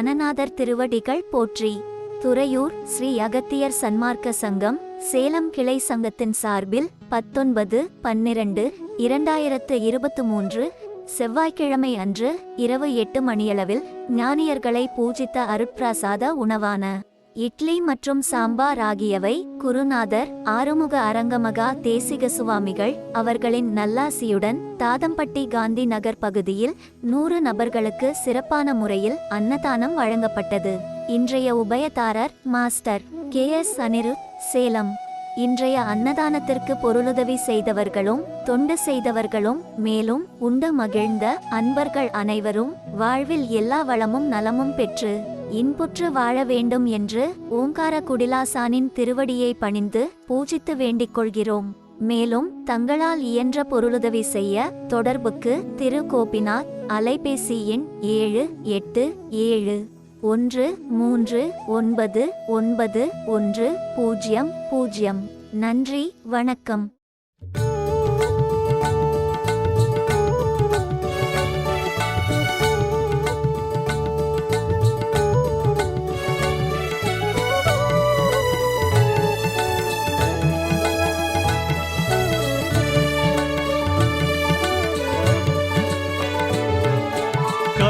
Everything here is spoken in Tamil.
கணநாதர் திருவடிகள் போற்றி. துறையூர் ஸ்ரீ அகத்தியர் சன்மார்க்க சங்கம் சேலம் கிளை சங்கத்தின் சார்பில் பத்தொன்பது பன்னிரண்டு இரண்டாயிரத்து இருபத்து மூன்று செவ்வாய்க்கிழமை அன்று இரவு எட்டு மணியளவில் ஞானியர்களை பூஜித்த அருட்பிரசாத உணவான இட்லி மற்றும் சாம்பார் ஆகியவை குருநாதர் ஆறுமுக அரங்கமகா தேசிக சுவாமிகள் அவர்களின் நல்லாசியுடன் தாதம்பட்டி காந்தி நகர் பகுதியில் நூறு நபர்களுக்கு சிறப்பான முறையில் அன்னதானம் வழங்கப்பட்டது. இன்றைய உபயதாரர் master K S Aniru Salem. இன்றைய அன்னதானத்திற்கு பொருளுதவி செய்தவர்களும் தொண்டு செய்தவர்களும் மேலும் உண்டு மகிழ்ந்த அன்பர்கள் அனைவரும் வாழ்வில் எல்லா வளமும் நலமும் பெற்று இன்புற்று வாழ வேண்டும் என்று ஓங்கார குடிலாசானின் திருவடியை பணிந்து பூஜித்து வேண்டிக் கொள்கிறோம். மேலும் தங்களால் இயன்ற பொருளுதவி செய்ய தொடர்புக்கு திரு. கோபிநாத் அலைபேசி எண் ஏழு எட்டு ஏழு ஒன்று மூன்று ஒன்பது ஒன்பது ஒன்று பூஜ்ஜியம் பூஜ்ஜியம் நன்றி வணக்கம்.